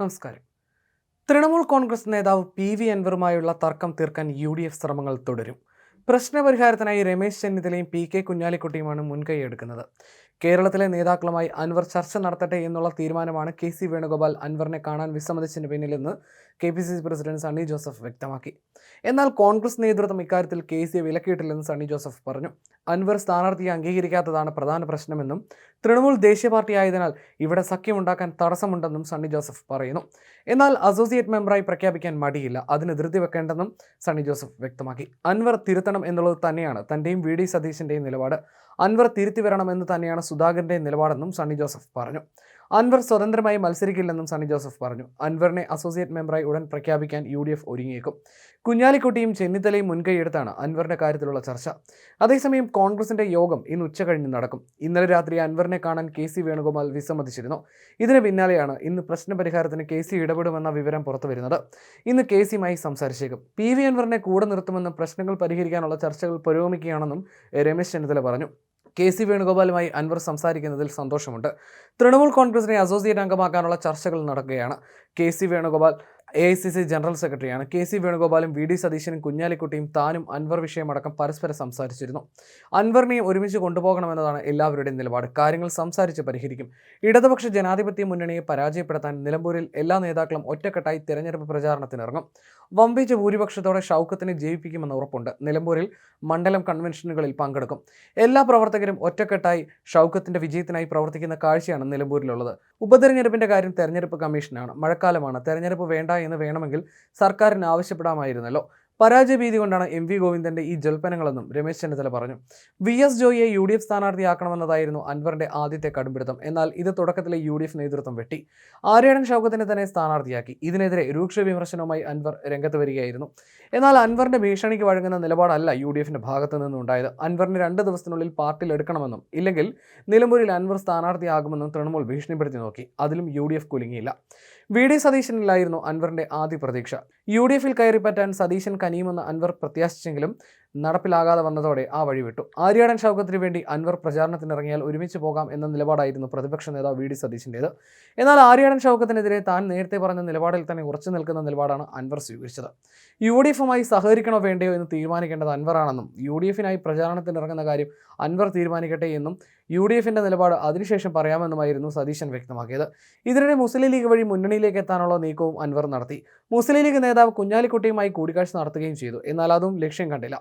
നമസ്കാരം. തൃണമൂൽ കോൺഗ്രസ് നേതാവ് P V അൻവറുമായുള്ള തർക്കം തീർക്കാൻ യു ഡി എഫ് ശ്രമങ്ങൾ തുടരും. പ്രശ്നപരിഹാരത്തിനായി രമേശ് ചെന്നിത്തലയും പി കെ കുഞ്ഞാലിക്കുട്ടിയുമാണ് മുൻകൈയെടുക്കുന്നത് കേരളത്തിലെ നേതാക്കളുമായി അൻവർ ചർച്ച നടത്തട്ടെ എന്നുള്ള തീരുമാനമാണ് കെ സി വേണുഗോപാൽ അൻവറിനെ കാണാൻ വിസമ്മതിച്ചതിന് പിന്നിലെന്ന് K P C C president Sunny Joseph വ്യക്തമാക്കി. എന്നാൽ കോൺഗ്രസ് നേതൃത്വം ഇക്കാര്യത്തിൽ കെ സിയെ വിലക്കിയിട്ടില്ലെന്ന് സണ്ണി ജോസഫ് പറഞ്ഞു. അൻവർ സ്ഥാനാർത്ഥിയെ അംഗീകരിക്കാത്തതാണ് പ്രധാന പ്രശ്നമെന്നും തൃണമൂൽ ദേശീയ പാർട്ടി ആയതിനാൽ ഇവിടെ സഖ്യമുണ്ടാക്കാൻ തടസ്സമുണ്ടെന്നും സണ്ണി ജോസഫ് പറയുന്നു. എന്നാൽ അസോസിയേറ്റ് മെമ്പറായി പ്രഖ്യാപിക്കാൻ മടിയില്ല. അതിന് ധൃതി വെക്കേണ്ടെന്നും സണ്ണി ജോസഫ് വ്യക്തമാക്കി. അൻവർ തിരുത്തണം എന്നുള്ളത് തന്നെയാണ് തന്റെയും വി ഡി സതീശിന്റെയും നിലപാട്. അൻവർ തിരുത്തി എന്ന് തന്നെയാണ് സുധാകരന്റെ നിലപാടെന്നും സണ്ണി ജോസഫ് പറഞ്ഞു. അൻവർ സ്വതന്ത്രമായി മത്സരിക്കില്ലെന്നും സണ്ണി ജോസഫ് പറഞ്ഞു. അൻവറിനെ അസോസിയേറ്റ് മെമ്പറായി ഉടൻ പ്രഖ്യാപിക്കാൻ യു ഡി എഫ് ഒരുങ്ങിയേക്കും. കുഞ്ഞാലിക്കുട്ടിയും ചെന്നിത്തലയും മുൻകൈയെടുത്താണ് അൻവറിന്റെ കാര്യത്തിലുള്ള ചർച്ച. അതേസമയം കോൺഗ്രസിന്റെ യോഗം ഇന്ന് ഉച്ചകഴിഞ്ഞ് നടക്കും. ഇന്നലെ രാത്രി അൻവറിനെ കാണാൻ കെ സി വേണുഗോപാൽ വിസമ്മതിച്ചിരുന്നു. ഇതിന് പിന്നാലെയാണ് ഇന്ന് പ്രശ്നപരിഹാരത്തിന് കെ സി ഇടപെടുമെന്ന വിവരം പുറത്തുവരുന്നത് ഇന്ന് കെ സിയുമായി സംസാരിച്ചേക്കും. പി വി അൻവറിനെ കൂടെ നിർത്തുമെന്നും പ്രശ്നങ്ങൾ പരിഹരിക്കാനുള്ള ചർച്ചകൾ പുരോഗമിക്കുകയാണെന്നും രമേശ് ചെന്നിത്തല പറഞ്ഞു. കെ സി വേണുഗോപാലുമായി അൻവർ സംസാരിക്കുന്നതിൽ സന്തോഷമുണ്ട്. തൃണമൂൽ കോൺഗ്രസിനെ അസോസിയേറ്റ് അംഗമാക്കാനുള്ള ചർച്ചകൾ നടക്കുകയാണ്. K C Venugopal A I C C general സെക്രട്ടറിയാണ് കെ സി വേണുഗോപാലും വി ഡി സതീശനും കുഞ്ഞാലിക്കുട്ടിയും താനും അൻവർ വിഷയമടക്കം പരസ്പരം സംസാരിച്ചിരുന്നു. അൻവറിനെയും ഒരുമിച്ച് കൊണ്ടുപോകണമെന്നതാണ് എല്ലാവരുടെയും നിലപാട്. കാര്യങ്ങൾ സംസാരിച്ച് പരിഹരിക്കും. ഇടതുപക്ഷ ജനാധിപത്യ മുന്നണിയെ പരാജയപ്പെടുത്താൻ നിലമ്പൂരിൽ എല്ലാ നേതാക്കളും ഒറ്റക്കെട്ടായി തെരഞ്ഞെടുപ്പ് പ്രചാരണത്തിനിറങ്ങും. വമ്പിച്ച ഭൂരിപക്ഷത്തോടെ ഷൗക്കത്തിനെ ജയിപ്പിക്കുമെന്ന് ഉറപ്പുണ്ട്. നിലമ്പൂരിൽ മണ്ഡലം കൺവെൻഷനുകളിൽ പങ്കെടുക്കും. എല്ലാ പ്രവർത്തകരും ഒറ്റക്കെട്ടായി ഷൗക്കത്തിന്റെ വിജയത്തിനായി പ്രവർത്തിക്കുന്ന കാഴ്ചയാണ് നിലമ്പൂരിലുള്ളത്. ഉപതെരഞ്ഞെടുപ്പിന്റെ കാര്യം തെരഞ്ഞെടുപ്പ് കമ്മീഷനാണ്. മഴക്കാലമാണ്. തെരഞ്ഞെടുപ്പ് വേണ്ട എന്ന് വേണമെങ്കിൽ സർക്കാരിന് ആവശ്യപ്പെടാമായിരുന്നല്ലോ. പരാജയ ഭീതി കൊണ്ടാണ് എം വി ഗോവിന്ദന്റെ ഈ ജൽപ്പനങ്ങളെന്നും രമേശ് ചെന്നിത്തല പറഞ്ഞു. വി എസ് ജോയിയെ യു ഡി എഫ് സ്ഥാനാർത്ഥിയാക്കണമെന്നതായിരുന്നു അൻവറിന്റെ ആദ്യത്തെ കടുംപിടുത്തം. എന്നാൽ ഇത് തുടക്കത്തിലെ യു ഡി എഫ് നേതൃത്വം വെട്ടി. ആര്യാടൻ ഷൗക്കത്തിനെ തന്നെ സ്ഥാനാർത്ഥിയാക്കി. ഇതിനെതിരെ രൂക്ഷ വിമർശനവുമായി അൻവർ രംഗത്ത് വരികയായിരുന്നു. എന്നാൽ അൻവറിന്റെ ഭീഷണിക്ക് വഴങ്ങുന്ന നിലപാടല്ല യു ഡി എഫിന്റെ ഭാഗത്തു നിന്നുണ്ടായത് അൻവറിന് രണ്ട് ദിവസത്തിനുള്ളിൽ പാർട്ടിയിൽ എടുക്കണമെന്നും ഇല്ലെങ്കിൽ നിലമ്പൂരിൽ അൻവർ സ്ഥാനാർത്ഥിയാകുമെന്നും തൃണമൂൽ ഭീഷണിപ്പെടുത്തി നോക്കി. അതിലും യു ഡി എഫ് കുലുങ്ങിയില്ല. വി ഡി സതീശനിലായിരുന്നു അൻവറിന്റെ ആദ്യ പ്രതീക്ഷ. യു ഡി എഫിൽ കയറിപ്പറ്റാൻ സതീശൻ കനിയുമെന്ന് അൻവർ പ്രത്യാശിച്ചെങ്കിലും നടപ്പിലാകാതെ വന്നതോടെ ആ വഴി വിട്ടു. ആര്യാടൻ ഷൗക്കത്തിന് വേണ്ടി അൻവർ പ്രചാരണത്തിനിറങ്ങിയാൽ ഒരുമിച്ച് പോകാം എന്ന നിലപാടായിരുന്നു പ്രതിപക്ഷ നേതാവ് വി ഡി സതീശിന്റേത് എന്നാൽ ആര്യാടൻ ഷൗക്കത്തിനെതിരെ താൻ നേരത്തെ പറഞ്ഞ നിലപാടിൽ തന്നെ ഉറച്ചു നിൽക്കുന്ന നിലപാടാണ് അൻവർ സ്വീകരിച്ചത്. യു ഡി എഫുമായി സഹകരിക്കണോ വേണ്ടയോ എന്ന് തീരുമാനിക്കേണ്ടത് അൻവറാണെന്നും യു ഡി എഫിനായി പ്രചാരണത്തിനിറങ്ങുന്ന കാര്യം അൻവർ തീരുമാനിക്കട്ടെ എന്നും യു ഡി എഫിന്റെ നിലപാട് അതിനുശേഷം പറയാമെന്നുമായിരുന്നു സതീശൻ വ്യക്തമാക്കിയത്. ഇതിനിടെ മുസ്ലിം ലീഗ് വഴി മുന്നണിയിലേക്ക് എത്താനുള്ള നീക്കവും അൻവർ നടത്തി. മുസ്ലിം ലീഗ് നേതാവ് കുഞ്ഞാലിക്കുട്ടിയുമായി കൂടിക്കാഴ്ച നടത്തുകയും ചെയ്തു. എന്നാൽ അതും ലക്ഷ്യം കണ്ടില്ല.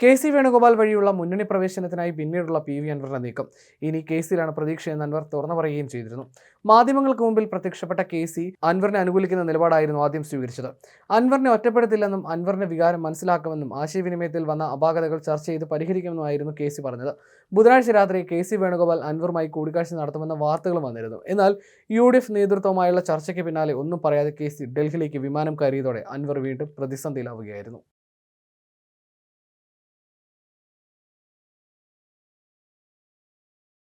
കെ സി വേണുഗോപാൽ വഴിയുള്ള മുന്നണി പ്രവേശനത്തിനായി പിന്നീടുള്ള പി വി അൻവറിന്റെ നീക്കം. ഇനി കെ സിയിലാണ് പ്രതീക്ഷയെന്ന് അൻവർ തുറന്നു പറയുകയും ചെയ്തിരുന്നു. മാധ്യമങ്ങൾക്ക് മുമ്പിൽ പ്രത്യക്ഷപ്പെട്ട കെ സി അൻവറിനെ അനുകൂലിക്കുന്ന നിലപാടായിരുന്നു ആദ്യം സ്വീകരിച്ചത്. അൻവറിനെ ഒറ്റപ്പെടുത്തില്ലെന്നും അൻവറിന്റെ വികാരം മനസ്സിലാക്കുമെന്നും ആശയവിനിമയത്തിൽ വന്ന അപാകതകൾ ചർച്ച ചെയ്ത് പരിഹരിക്കുമെന്നുമായിരുന്നു കെ സി പറഞ്ഞത്. ബുധനാഴ്ച രാത്രി കെ സി വേണുഗോപാൽ അൻവറുമായി കൂടിക്കാഴ്ച നടത്തുമെന്ന വാർത്തകളും വന്നിരുന്നു. എന്നാൽ യു ഡി എഫ് നേതൃത്വവുമായുള്ള ചർച്ചയ്ക്ക് പിന്നാലെ ഒന്നും പറയാതെ കെ സി ഡൽഹിയിലേക്ക് വിമാനം കയറിയതോടെ അൻവർ വീണ്ടും പ്രതിസന്ധിയിലാവുകയായിരുന്നു.